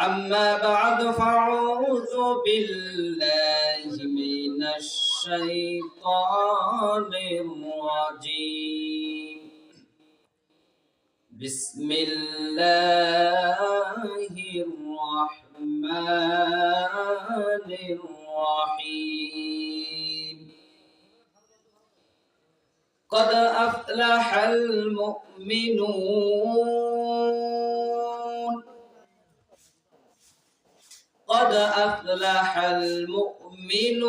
أما بعد فأعوذ بالله من الشيطان الرجيم. بسم الله الرحمن الرحيم. قد أفلح المؤمنون قد أفلح المؤمنون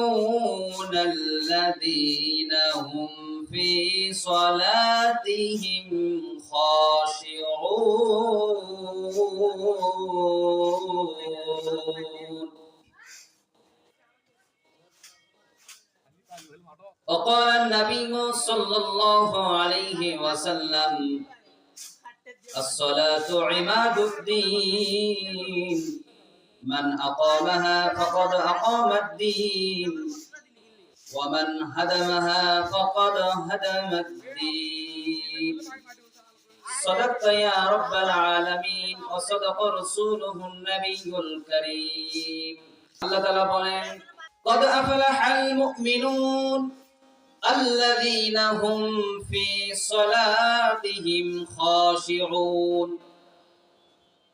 الذين هم في صلاتهم خاشعون وقال النبي صلى الله عليه وسلم الصلاة عماد الدين من أقامها فقد أقام الدين ومن هدمها فقد هدم الدين صدقت يا رب العالمين وصدق رسوله النبي الكريم الله تعالى بولين قد أفلح المؤمنون الذين هم في صلاتهم خاشعون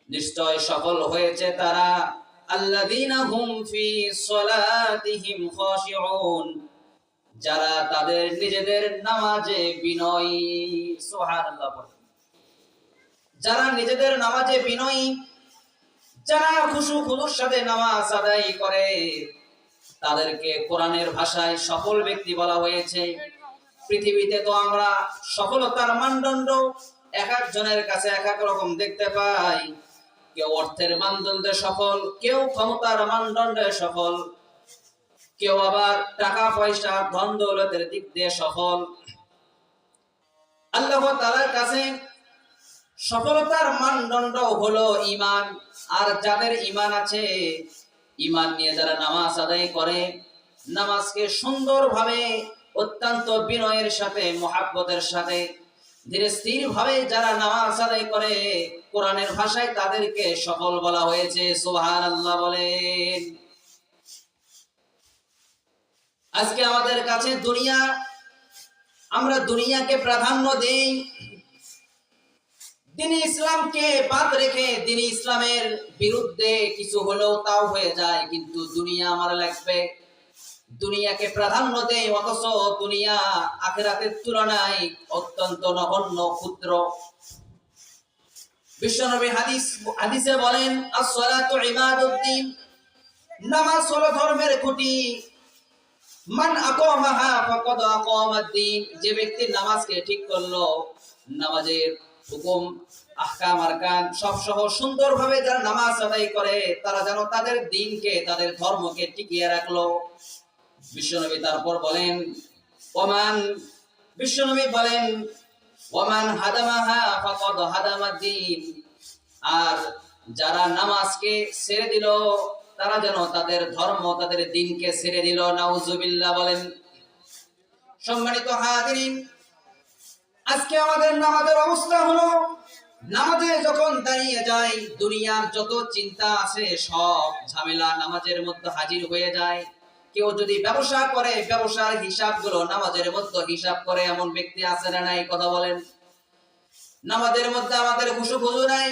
নিশ্চয় সফল হয়েছে তারা। আল্লাযীনা হুম যারা তাদের নিজেদের নামাজে বিনয়ী। যারা নিজেদের নামাজে বিনয়ী, যারা খুশু খুদুর সাথে নামাজ আদায় করে, তাদেরকে কোরআনের ভাষায় সফল ব্যক্তি বলা হয়েছে। পৃথিবীতে তো আমরা সফলতার মানদণ্ড এক একজনের কাছে এক এক রকম দেখতে পাই। কেউ অর্থের মানদণ্ডে সফল, কেউ ক্ষমতার মানদণ্ডে সফল, কেউ আবার টাকা পয়সা, ধন দৌলতের দিক দিয়ে সফল। আল্লাহ তাআলার কাছে সফলতার মানদণ্ড হলো ইমান আর যাদের ইমান আছে ইমান নিয়ে যারা নামাজ আদায় করে, নামাজকে সুন্দরভাবে অত্যন্ত বিনয়ের সাথে, মহাব্বতের সাথে ধীরে স্থির ভাবে যারা নামাজ আদায় করে, কোরআনের ভাষায় তাদেরকে সফল বলা হয়েছে। সুবহান আল্লাহ বলেন। আজকে আমাদের কাছে দুনিয়া, আমরা দুনিয়াকে প্রাধান্য দেই। দিন ইসলামকে বাদ রেখে দিন ইসলামের বিরুদ্ধে কিছু হলেও তাও হয়ে যায়, কিন্তু দুনিয়া আমার লাগবে। দুনিয়াকে প্রাধান্য দেয়, অথচ দুনিয়া আখেরাতের তুলনায় অত্যন্ত নগণ্য, ক্ষুদ্র। বিশ্বনবী হাদিস, হাদিসে বলেন নামাজ হলো ধর্মের খুঁটি। মান আকামাহা ফাকাদ আকামাদ-দ্বীন যে ব্যক্তি নামাজকে ঠিক করল, নামাজের হুকুম, আহকাম, আরকান সব সহ সুন্দরভাবে যারা নামাজ আদায় করে, তারা যেন তাদের দিনকে, তাদের ধর্মকে টিকিয়ে রাখল। বিশ্বনবী তারপর বলেন, ওমান বিশ্বনবী বলেন, ওমান হাদামাহা ফাকাদ হাদামাদ্দিন আর যারা নামাজকে ছেড়ে দিল, তারা যেন তাদের ধর্ম, তাদের দিনকে ছেড়ে দিল। নাউজুবিল্লাহ বলেন, সম্মানিত হাজিরিন, আজকে আমাদের নামাজের অবস্থা হলো, নামাজে যখন দাঁড়িয়ে যাই দুনিয়ার যত চিন্তা আছে সব ঝামেলা নামাজের মধ্যে হাজির হয়ে যায়। কেউ যদি ব্যবসা করে, ব্যবসার হিসাবগুলো নামাজের মধ্যে হিসাব করে, এমন ব্যক্তি আছে না নাই? কথা বলেন। নামাজের মধ্যে আমাদের খুশু খুশু নাই।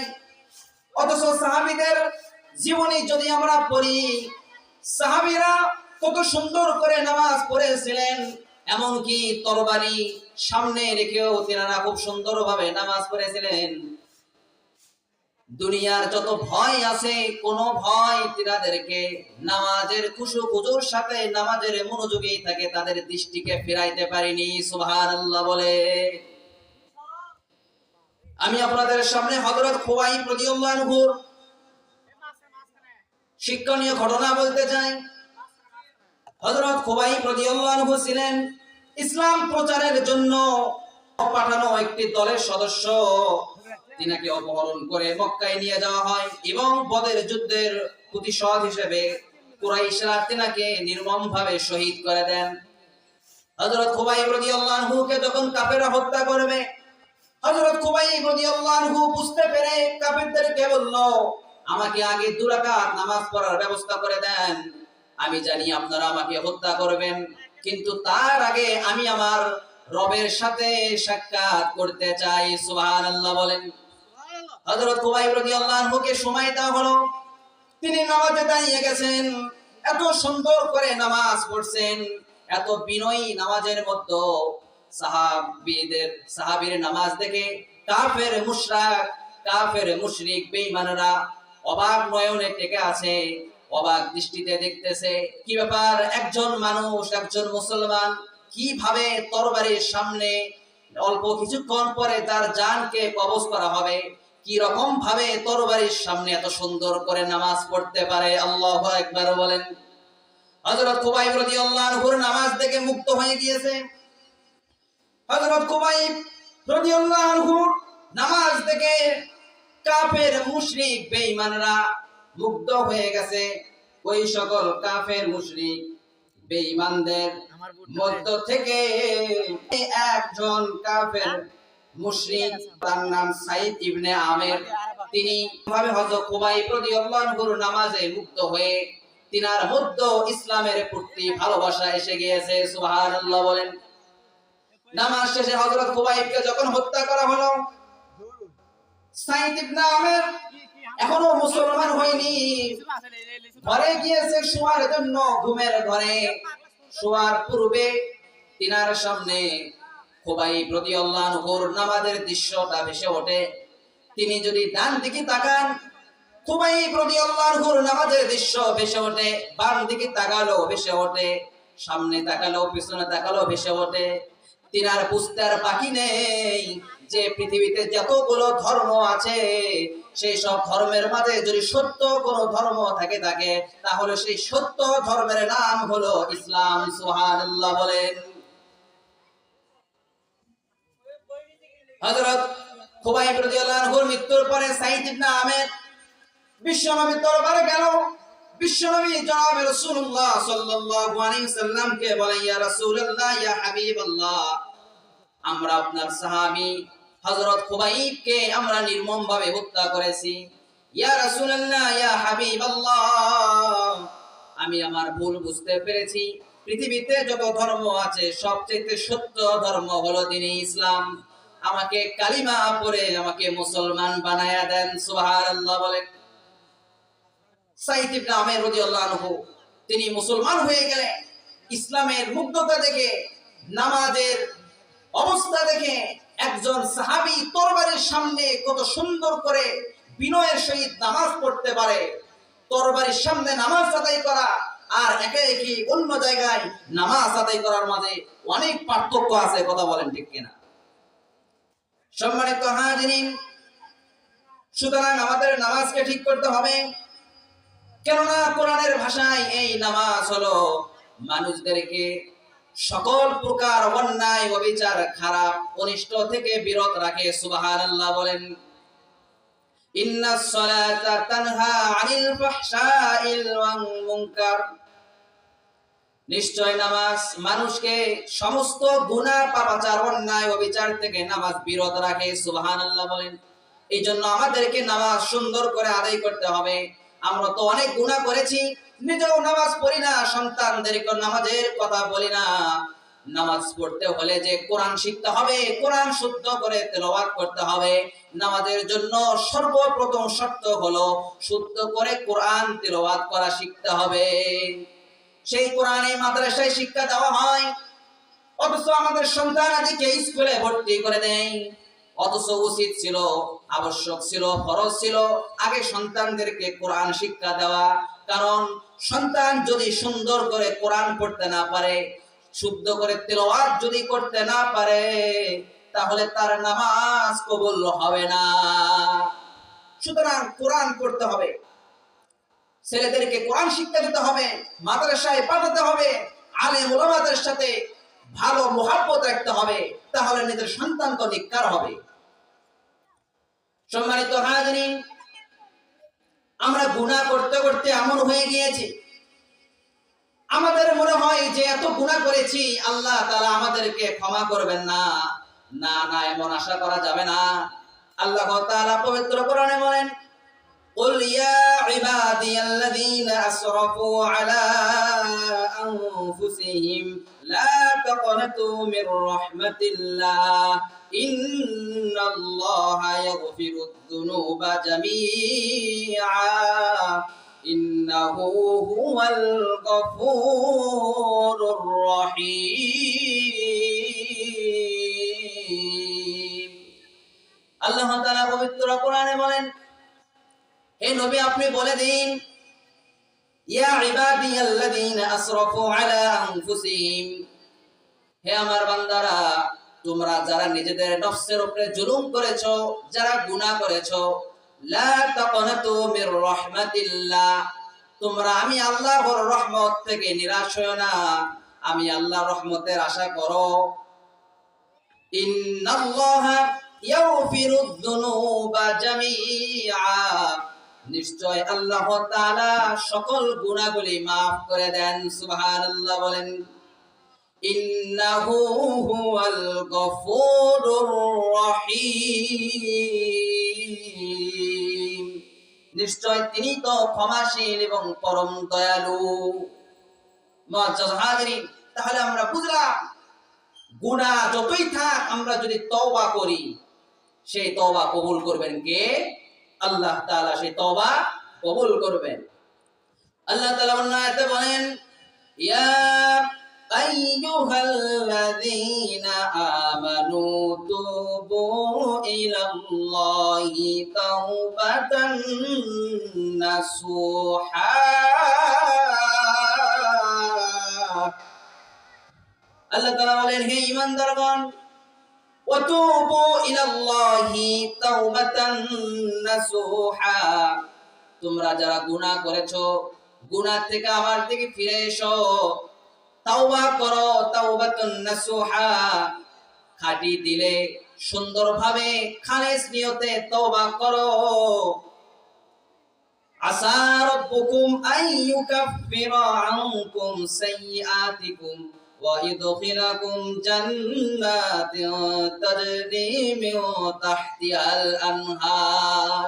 অথচ সাহাবিদের জীবনী যদি আমরা পড়ি, সাহাবিরা কত সুন্দর করে নামাজ পড়েছিলেন, এমনকি তরবারি সামনে রেখেও তেনারা খুব সুন্দরভাবে নামাজ পড়েছিলেন। দুনিয়ার যত ভয় আছে, কোন ভয় তিনাদেরকে নামাজের খুশু খুজুর সাথে নামাজের মনোযোগী থাকে তাদের দৃষ্টিকে ফেরাইতে পারিনি সুবহান আল্লাহ বলে। আমি আপনাদের সামনে হযরত খুবাই রাদিয়াল্লাহু আনহুর শিক্ষণীয় ঘটনা বলতে চাই। হযরত খুবাই আনহু ছিলেন ইসলাম প্রচারের জন্য পাঠানো একটি দলের সদস্য। তিনাকে অপহরণ করে মক্কায় নিয়ে যাওয়া হয় এবং বদের যুদ্ধের প্রতিশোধ হিসেবে কুরাইশরা তিনাকে নির্মম ভাবে শহীদ করে দেন। হযরত খুবাইব রাদিয়াল্লাহু আনহুকে যখন কাফেররা হত্যা করবে, হযরত খুবাইব রাদিয়াল্লাহু বুঝতে পেরে কাফেরদেরকে বলল, আমাকে আগে দু রাকাত নামাজ পড়ার ব্যবস্থা করে দেন। আমি জানি আপনারা আমাকে হত্যা করবেন, কিন্তু তার আগে আমি আমার রবের সাথে সাক্ষাৎ করতে চাই। সুবহানাল্লাহ বলেন। হযরত কুবাইব রাদিয়াল্লাহু সময় দেওয়া হলো। তিনি নামাজে দাঁড়িয়ে গেছেন। এত সুন্দর করে নামাজ পড়ছেন। এত বিনয়ী নামাজের মধ্যে সাহাবীদের, সাহাবীর নামাজ দেখে কাফের মুশরাক, কাফের মুশরিক বেঈমানরা অবাক নয়নে টেকে আছে, অবাক দৃষ্টিতে দেখতেছে, কি ব্যাপার? একজন মানুষ, একজন মুসলমান কীভাবে তরবারির সামনে অল্প কিছুক্ষণ পরে তার জানকে কবজ করা হবে? কি রকম ভাবে তরবারির সামনে এত সুন্দর করে নামাজ পড়তে পারে? আল্লাহ একবার বলেন। হযরত রাদিয়াল্লাহু নামাজ দেখে মুক্ত হয়ে গিয়েছে। হযরত রাদিয়াল্লাহু নামাজ দেখে কাফের মুশরিক বেঈমানরা মুগ্ধ হয়ে গেছে। ওই সকল কাফের মুশরিক বেঈমানদের মধ্য থেকে একজন কাফের মুশরিক তার নাম সাইদ ইবনে আমের। তিনি ভাবে হযরত কুবাইব রাদিয়াল্লাহু আনহুর নামাজে মুক্ত হয়ে তিনার মধ্যে ইসলামের প্রতি ভালোবাসা এসে গিয়েছে সুবহানাল্লাহ বলেন। নামাজ শেষে হযরত যখন হত্যা করা হলো সাইদ ইবনে আমের এখনও মুসলমান হয়নি। ঘরে গিয়েছে শোয়ার জন্য ঘুমের ঘরে। শোয়ার পূর্বে তিনার সামনে খুবাই প্রতি আল্লাহর নামাজের দৃশ্যটা ভেসে ওঠে। তিনি যদি ডান দিকে তাকান, খুবাই প্রতি আল্লাহর নামাজের দৃশ্য ভেসে ওঠে, বাম দিকে তাকালো, ভেসে ওঠে, সামনে তাকালো, পিছনে তাকালো, ভেসে ওঠে। তিনার বুঝতে আর বাকি নেই যে পৃথিবীতে যতগুলো ধর্ম আছে, সেই সব ধর্মের মাঝে যদি সত্য কোনো ধর্ম থাকে থাকে, তাহলে সেই সত্য ধর্মের নাম হলো ইসলাম, সুবহানাল্লাহ বলেন হযরত খুবাইব রাদিয়াল্লাহু মৃত্যুর পরে সাইদ ইবনে আমের বিশ্বনবীর দরবারে গেল। বিশ্বনবী রাসূলুল্লাহ সাল্লাল্লাহু আলাইহি বলেন, ইয়া রাসূলুল্লাহ, ইয়া হাবিবাল্লাহ, আমরা আপনার সাহাবী হযরত আমরা হত্যা করেছি। ইয়া রাসূলুল্লাহ, ইয়া হাবিবাল্লাহ, আমি আমার ভুল বুঝতে পেরেছি। পৃথিবীতে যত ধর্ম আছে সবচেয়ে সত্য ধর্ম হলো দিনী ইসলাম। আমাকে কালিমা পড়ে আমাকে মুসলমান বানায়া দেন, সুবহানাল্লাহ বলেন। সাইদ ইবনে আমের রাদিয়াল্লাহু আনহু, তিনি মুসলমান হয়ে গেলেন। ইসলামের মুগ্ধতা দেখে, নামাজের অবস্থা দেখে একজন সাহাবী তরবারির সামনে কত সুন্দর করে বিনয়ের সহিত নামাজ পড়তে পারে। তরবারির সামনে নামাজ আদায় করা আর একে একে অন্য জায়গায় নামাজ আদায় করার মাঝে অনেক পার্থক্য আছে, কথা বলেন ঠিক কিনা। সম্মানিত হাজিরিন, সুতরাং আমাদের নামাজকে ঠিক করতে হবে। কেননা কোরআনের ভাষায় এই নামাজ হলো মানুষদেরকে সকল প্রকার অন্যায়, অবিচার, খারাপ, অনিষ্ট থেকে বিরত রাখে, সুবহানাল্লাহ বলেন। ইন্নাস সালাতা তানহা আনিল ফাহশাইল ওয়াল মুনকার। নিশ্চয় নামাজ মানুষকে সমস্ত গুনাহ পাপাচার, অন্যায়, অবিচার থেকে নামাজ বিরত রাখে, সুবহানাল্লাহ বলেন। এই জন্য আমাদেরকে নামাজ সুন্দর করে আদায় করতে হবে। আমরা তো অনেক গুনাহ করেছি, নিজেও নামাজ পড়ি না সন্তানদেরকে নামাজের কথা বলি না। নামাজ পড়তে হলে যে কোরআন শিখতে হবে, কোরআন শুদ্ধ করে তেলাওয়াত করতে হবে। নামাজের জন্য সর্বপ্রথম শর্ত হলো, শুদ্ধ করে কোরআন তেলাওয়াত করা শিখতে হবে। সেই কোরআনে মাদ্রাসায় শিক্ষা দেওয়া হয়। অথচ আমাদের সন্তান আদিকে স্কুলে ভর্তি করে দেয় অথচ উচিত ছিল, আবশ্যক ছিল, ফরজ ছিল। আগে সন্তানদেরকে কোরআন শিক্ষা দেওয়া। কারণ সন্তান যদি সুন্দর করে কোরআন পড়তে না পারে, শুদ্ধ করে তেলাওয়াত যদি করতে না পারে, তাহলে তার নামাজ কবুল হবে না। সুতরাং কোরআন পড়তে হবে। ছেলেদেরকে কোরআন শিক্ষা দিতে হবে, মাদ্রাসায় পাঠাতে হবে আলে ওলামাদের সাথে ভালো মোহাব্বত রাখতে হবে, তাহলে নিজের সন্তান তো নিকার হবে। সম্মানিত হাজরিন, আমরা গুণা করতে করতে এমন হয়ে গিয়েছি। আমাদের মনে হয় যে এত গুণা করেছি, আল্লাহ তারা আমাদেরকে ক্ষমা করবেন না। না না, এমন আশা করা যাবে না। আল্লাহ তারা পবিত্র করণে বলেন, কুল عبادي الذين أسرفوا على أنفسهم لا تقنطوا من رحمة الله إن الله يغفر الذنوب جميعا إنه هو الغفور الرحيم আল্লাহ তাআলা পবিত্র কোরআনে বলেন হে নবী, আপনি বলে দিন, ইয়া আসরাফু আলা আনফুসিহিম, হে আমার বান্দারা, তোমরা যারা নিজেদের নফসের উপরে জুলুম করেছ, যারা গুনাহ করেছ, লা মির রাহমাতিল্লাহ, তোমরা, আমি আল্লাহর রহমত থেকে নিরাশ হয়ো না, আমি আল্লাহর রহমতের আশা করো। ইন্নাল্লাহা ইয়াগফিরুদ যুনুবা জামিআ। নিশ্চয় আল্লাহ তাআলা সকল গুনাহগুলি maaf করে দেন, সুবহানাল্লাহ বলেন। ইন্নাহু হুয়াল গফুরুর রহিম। নিশ্চয় তিনি তো ক্ষমাশীল এবং পরম দয়ালু। হাজিরিন, তাহলে আমরা বুঝলাম, গুনাহ যতই থাক আমরা যদি তওবা করি, সেই তওবা কবুল করবেন কে? আল্লাহ তাআলা সেই তওবা কবুল করবেন। আল্লাহ তাআলা অন্য আয়াতে বলেন, ইয়া আইয়ুহাল্লাযীনা আমানু তুবু ইলাল্লাহি তাওবাতান নাসুহা। আল্লাহ তাআলা বলেন, হে ঈমানদারগণ ওয়াতুবু ইলাল্লাহি তাওবাতান নাসুহা তোমরা যারা গুনাহ করেছ, গুনাহ থেকে আমার দিকে ফিরে এসো। তাওবা করো তাওবাতুন নাসুহা। খাঁটি দিলে সুন্দরভাবে খালেস নিয়তে তওবা করো। আসা রব্বুকুম আন ইউকাফিরা আনকুম সাইয়্যাতিকুম। ويدخلكم جنات تجري من تحتها الأنهار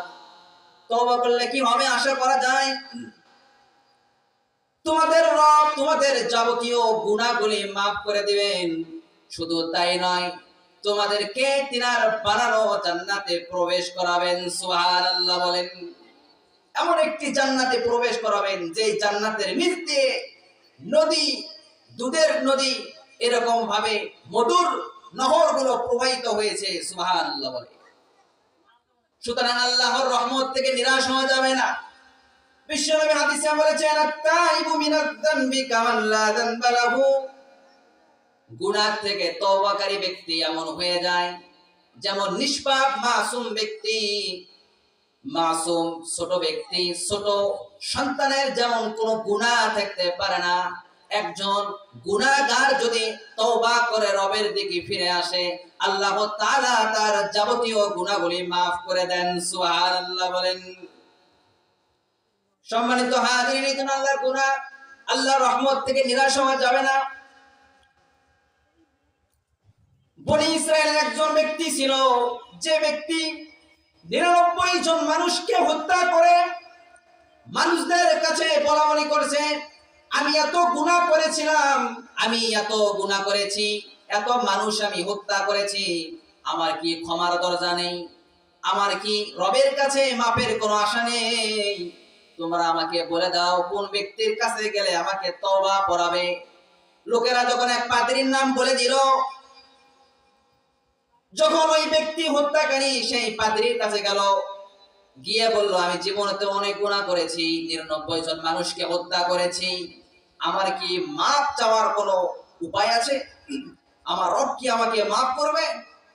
তওবা করলে কি হবে আশা করা যায় তোমাদের রব তোমাদের যাবতীয় গুনাহগুলি maaf করে দিবেন শুধু তাই নয় তোমাদেরকে তিনার বানানো জান্নাতে প্রবেশ করাবেন সুবহানাল্লাহ বলেন এমন একটি জান্নাতে প্রবেশ করাবেন যে জান্নাতের নিচ দিয়ে নদী দুধের নদী এরকম ভাবে মধুর নহরগুলো প্রবাহিত হয়েছে সুতরাং আল্লাহর রহমত থেকে নিরাশ হওয়া যাবে না। ব্যক্তি এমন হয়ে যায়, যেমন নিষ্পাপ, মাসুম ব্যক্তি, মাসুম ছোট ব্যক্তি, ছোট সন্তানের যেমন কোনো গুনাহ থাকতে পারে না একজন গুনাহগার যদি তওবা করে রবের দিকে ফিরে আসে, আল্লাহ তাআলা তার যাবতীয় গুনাহগুলি maaf করে দেন, সুবহানাল্লাহ বলেন। সম্মানিত হাজিরিন, এই আল্লাহর গুনাহ আল্লাহর রহমত থেকে নিরাশ হওয়া যাবে না। বনি ইসরায়েলের একজন ব্যক্তি ছিল, যে ব্যক্তি নিরানব্বই জন মানুষকে হত্যা করে মানুষদের কাছে বলা বলি করেছে। আমি এত গুণা করেছিলাম, আমি এত গুণা করেছি, এত মানুষ আমি হত্যা করেছি, আমার কি ক্ষমার দরজা নেই? আমার কি রবের কাছে মাপের কোনো আশা নেই? তোমরা আমাকে বলে দাও, কোন ব্যক্তির কাছে গেলে আমাকে তওবা পড়াবে লোকেরা যখন এক পাদ্রীর নাম বলে দিল, যখন ওই ব্যক্তি হত্যাকারী সেই পাদ্রীর কাছে গেল, গিয়ে বলল, আমি জীবনেতে অনেক গুণা করেছি, নিরানব্বই জন মানুষকে হত্যা করেছি। আমার কি মাপ চাওয়ার কোনো উপায় আছে? আমার রব কি আমাকে মাফ করবে?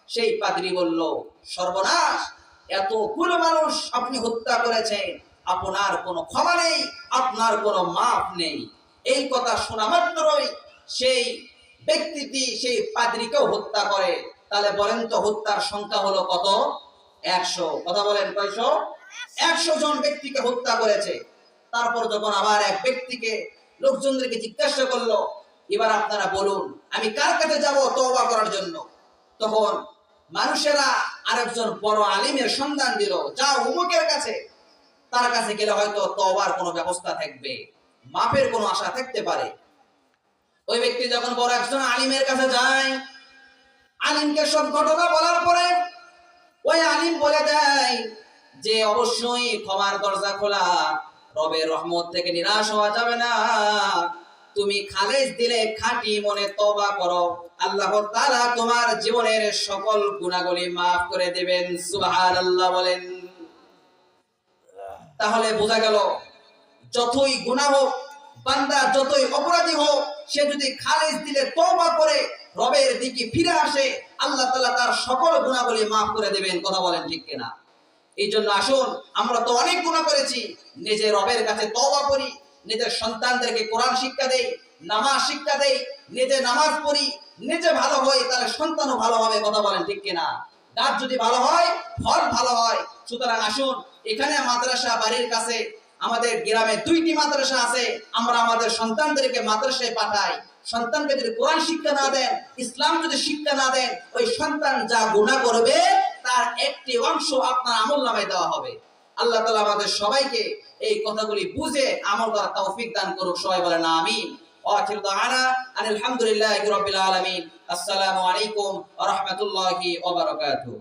সেই পাদ্রী বলল, সর্বনাশ! এতগুলো মানুষ আপনি হত্যা করেছেন। আপনার কোনো ক্ষমা নেই, আপনার কোনো মাপ নেই। এই কথা শোনা মাত্রই সেই ব্যক্তিটি সেই পাদ্রীকেও হত্যা করে। তাহলে বলেন তো, হত্যার সংখ্যা হলো কত? একশো। কথা বলেন, কয়শো? একশো জন ব্যক্তিকে হত্যা করেছে। তারপর যখন আবার এক ব্যক্তিকে লোকজনদেরকে জিজ্ঞাসা করল, এবার আপনারা বলুন, আমি কার কাছে যাব তওবা করার জন্য? তখন মানুষেরা আরেকজন বড় আলিমের সন্ধান দিল যা উমুকের কাছে। তার কাছে গেলে হয়তো তওবার কোনো ব্যবস্থা থাকবে, মাপের কোনো আশা থাকতে পারে। ওই ব্যক্তি যখন বড় একজন আলিমের কাছে যায়, আলিমকে সব ঘটনা বলার পরে ওই আলিম বলে দেয় যে, অবশ্যই ক্ষমার দরজা খোলা রবের রহমত থেকে নিরাশ হওয়া যাবে না। তুমি খালেজ দিলে খাঁটি মনে তবা করো। আল্লাহ তাআলা তোমার জীবনের সকল গুণাগুলি মাফ করে দেবেন। সুবহানাল্লাহ বলেন। তাহলে বোঝা গেল, যতই গুনাহ হোক, বান্দা যতই অপরাধী হোক, সে যদি খালেজ দিলে তওবা করে, রবের দিকে ফিরে আসে, আল্লাহ তাআলা তার সকল গুণাবলী মাফ করে দেবেন। কথা বলেন ঠিক কিনা? এই জন্য আসুন, আমরা তো অনেক গুণা করেছি। নিজে রবের কাছে তওবা করি, নিজের সন্তানদেরকে কোরআন শিক্ষা দেই, নামাজ শিক্ষা দেই, নিজে নামাজ পড়ি, নিজে ভালো হই তাহলে সন্তানও ভালো হবে, কথা বলেন ঠিক কিনা? গাছ যদি ভালো হয়, ফল ভালো হয়। সুতরাং আসুন, এখানে মাদ্রাসা বাড়ির কাছে, আমাদের গ্রামে দুইটি মাদ্রাসা আছে, আমরা আমাদের সন্তানদেরকে মাদ্রাসায় পাঠাই। সন্তানকে যদি কোরআন শিক্ষা না দেন, ইসলাম যদি শিক্ষা না দেন, ওই সন্তান যা গুণা করবে তার একটি অংশ আপনার আমল নামায় দেওয়া হবে আল্লাহ তালা আমাদের সবাইকে এই কথাগুলি বুঝে আমল করার তৌফিক দান করুক সবাই বলেন আমিন وآخر دعوانا أن الحمد لله رب العالمين السلام عليكم ورحمة الله وبركاته